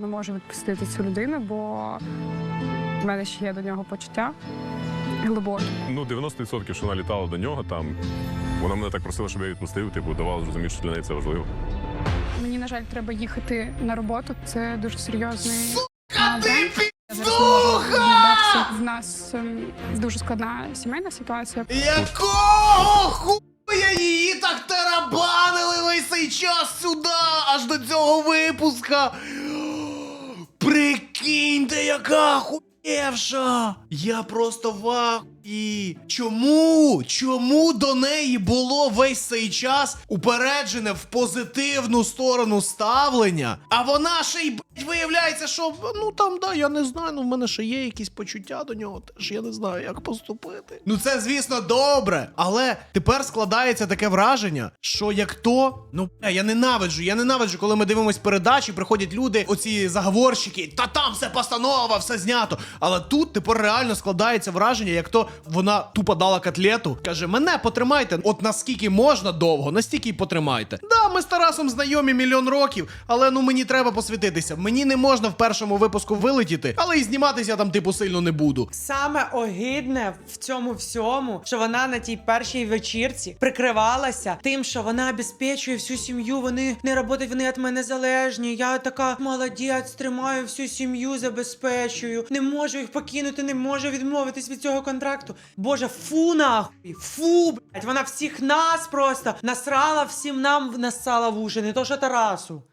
не можу відпустити цю людину, бо в мене ще є до нього почуття глибоке. Ну, 90% що вона літала до нього там. Вона мене так просила, щоб я відпустив, типу, давала зрозуміти, що для неї це важливо. Мені, на жаль, треба їхати на роботу. Це дуже серйозний а, бренд. Я зараз не можу відбратися. В нас ем, дуже складна сімейна ситуація. Якого хуя її так тарабанили весь цей час сюди, аж до цього випуска? Прикиньте, яка хуєвша! Я просто в ахуї. Чому? Чому до неї було весь цей час упереджене в позитивну сторону ставлення? А вона ще й блядь, виявляється, що ну там да, я не знаю, ну в мене ще є якісь почуття до нього, теж я не знаю, як поступити. Ну це, звісно, добре, але тепер складається таке враження, що як то, ну бля, я ненавиджу, я ненавиджу, коли ми дивимось передачі, приходять люди, оці заговорщики, та там все постанова, все знято. Але тут тепер реально складається враження, як то вона тупо дала котлету, каже: мене потримайте, от наскільки можна довго, настільки й потримайте. Да, ми з Тарасом знайомі мільйон років, але ну мені треба посвятитися. Мені не можна в першому випуску вилетіти, але і зніматися там, типу, сильно не буду. Саме огидне в цьому всьому, що вона на тій першій вечірці прикривалася тим, що вона обезпечує всю сім'ю. Вони не працюють, вони від мене залежні. Я така молодець, тримаю всю сім'ю, забезпечую. Не можу їх покинути, не можу відмовитись від цього контракту. Боже, фу нахуй, фу, блядь, вона всіх нас просто насрала всім нам насала в уші, не то що Тарасу.